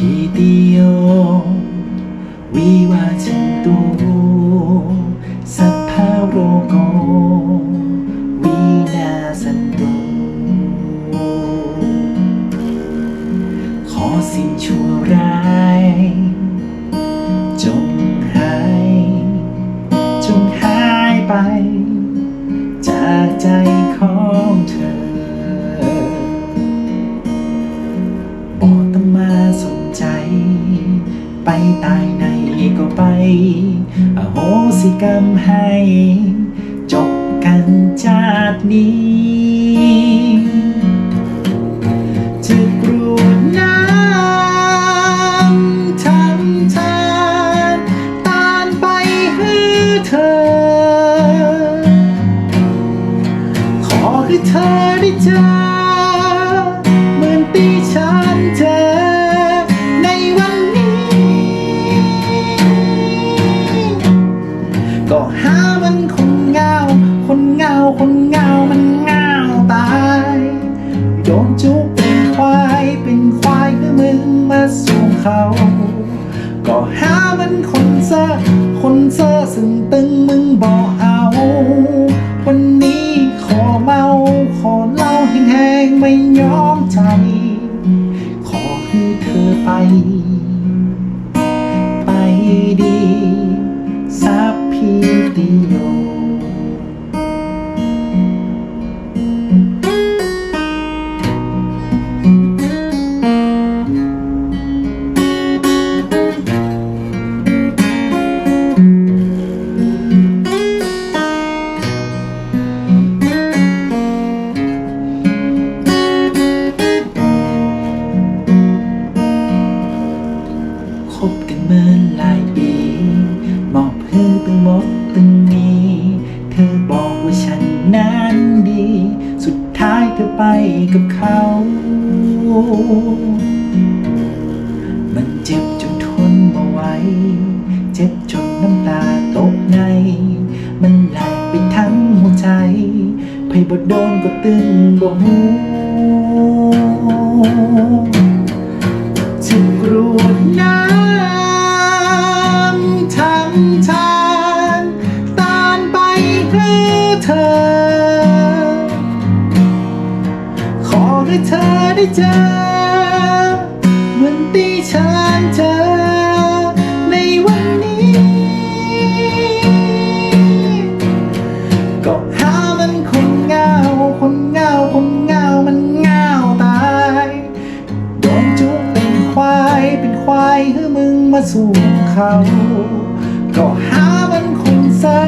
พี่เดียววิวาจันตุสัพพโรโกวินาสันตุขอสิ่งชั่วร้ายจงหายจงหายไป จากใจ ไปตายในก็ไป อโหสิกรรมให้ จบกันชาตินี้ ก็หามันคนเงา คนเงา คนเงา มันเงาตาย โดนจุกเป็นควาย เป็นควายคือมึงมาสู่เขา ก็หามันคนเซอร์คนเซอร์ซึ่งตึงมึงบอกเอา วันนี้ขอเมา ขอเล่าแห้งๆไม่ยอมใจ ขอให้เธอไป บกันหลายปีมอบเพื่อตั้งมดตั้งนี้ เธอบอกว่าฉันนั้นดี สุดท้ายเธอไปกับเขา มันเจ็บจนทนบ่ไหว เจ็บจนน้ำตาตกใน มันไหลไปทั้งหัวใจไผบ่โดนก็ตึงบ่หูจะกรวดน้ำ ได้เจอเหมือนที่ฉันเจอในวันนี้ ก็หามันคนเงาคนเงาคนเงามันเงาตายโดนจุกเป็นควายเป็นควายให้มึงมาสู่เขาก็หามันคนเซอ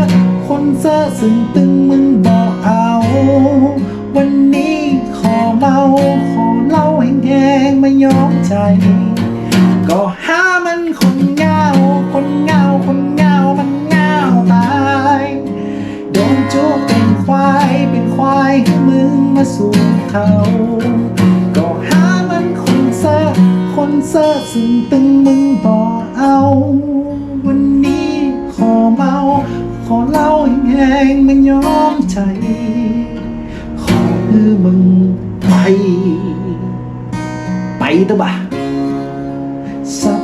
คนเซอร์ซึ่งตึงมึงบอกเอา วันนี้ขอเมาขอเหล่า แห้งไม่ยอมใจ ก็หามันคนเงา คนเงา คนเงา มันเงาตาย โดนจุกเป็นควาย เป็นควายให้มึงมาสู่เขา ก็หามันคนเซอร์คนเซอร์ซึ่งตึงมึงบอเอา วันนี้ขอเมา ขอเล่าแห้งๆไม่ยอมใจ ไปเ